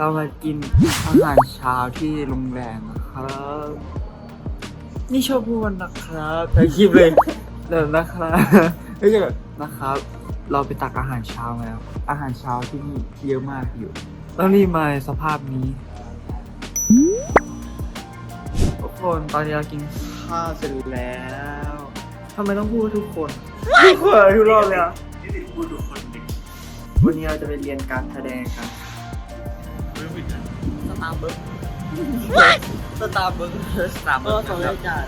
เรามากินอาหารเช้าที่โรงแรมนะครับ นี่ชอบพูดนะครับแต่คลิปเลยเดี๋ยวนะครับไม่ใช่แบบนะครับ เราไปตักอาหารเช้ามาแล้ว อาหารเช้าที่นี่เยอะมากอยู่ แล้วนี่มาในสภาพนี้ทุกคนตอนนี้เรากินข้าวเสร็จแล้วทำไมต้องพูดทุกคนทุกคนทุกรอบเลยอะนี่ติดพูดทุกคนดิวันนี้เราจะไปเรียนการแสดงกันไม่ผิดนะส ตาร์เบิร์กสตาร์เบิร์กสตาร์เบิร์กเขาได้จัด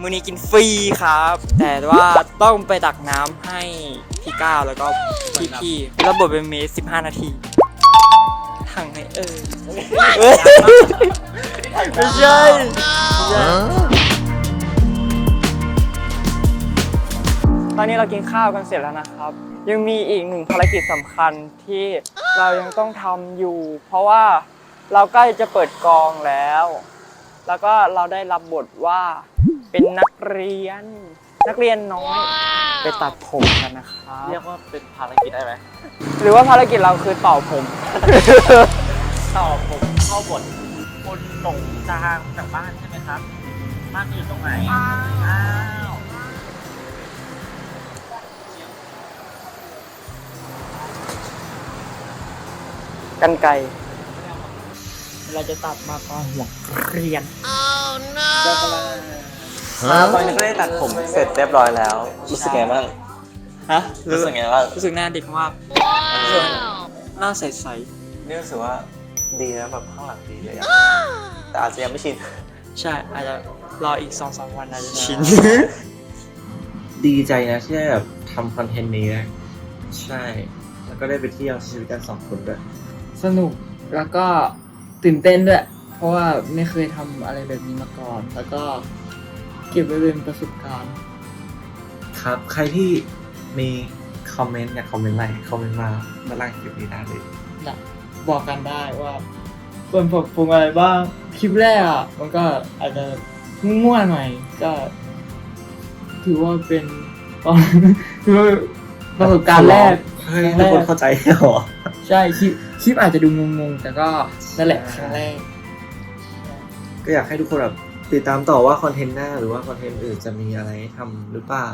มื้อนี้กินฟรีครับ แต่ว่าต้องไปตักน้ำให้พี่ก้าวแล้วก็พี่พี่ๆแล้วบทเป็นเมส15นาทีถังไหนเออเอ้ยไม่ใช่ ตอนนี้เรากินข้าวกันเสร็จแล้วนะครับ ยังมีอีกหนึ่งภารกิจสำคัญที่เรายังต้องทำอยู่ เพราะว่าเราใกล้จะเปิดกองแล้ว แล้วก็เราได้รับบทว่าเป็นนักเรียน นักเรียนน้อย ไปตัดผมกันนะครับ เรียกว่าเป็นภารกิจได้ไหมหรือว่าภารกิจเราคือต่อผม ต่อผมเข้าบทคนหลงทางจากบ้านใช่ไหมครับ บ้านอยู่ตรงไหนอ้าว กันไกลเราจะตัดมาตอนหัวเรียนตอนนี้ก็ได้ตัดผมเสร็จเรียบร้อยแล้ว รู้สึกไงบ้าง ฮะ รู้สึกไงบ้าง รู้สึกหน้าเด็กมากรู้สึกหน้าใสนี่รู้สึกว่าดีนะแบบข้างหลังดีเลยอะแต่อาจจะยังไม่ชินๆใช่ อาจจะรออีกสองสามวันอาจจะชิน ดีใจนะที่ได้แบบทำคอนเทนต์นี้นะใช่ แล้วก็ได้ไปเที่ยวใช้ชีวิตกันสองคนด้วย สนุกแล้วก็ตื่นเต้นด้วย เพราะว่าไม่เคยทำอะไรแบบนี้มาก่อน แล้วก็เก็บไว้เป็นประสบการณ์ ครับ ใครที่มีคอมเมนต์อยากคอมเมนต์อะไรคอมเมนต์มาด้านล่างคลิปนี้ได้เลยอยากบอกกันได้ว่าควรปรับปรุงอะไรบ้างคลิปแรกอะมันก็อาจจะมั่วๆหน่อยก็ ถือว่าเป็นถือว่าประสบการณ์แรกเฮ้ยทุกคนเข้าใจเหรอ ใช่คลิปคลิปอาจจะดูงงๆ แต่ก็นั่นแหละครั้งแรก ก็อยากให้ทุกคนแบบติดตามต่อว่าคอนเทนต์หน้าหรือว่าคอนเทนต์อื่นจะมีอะไรให้ทำหรือเปล่า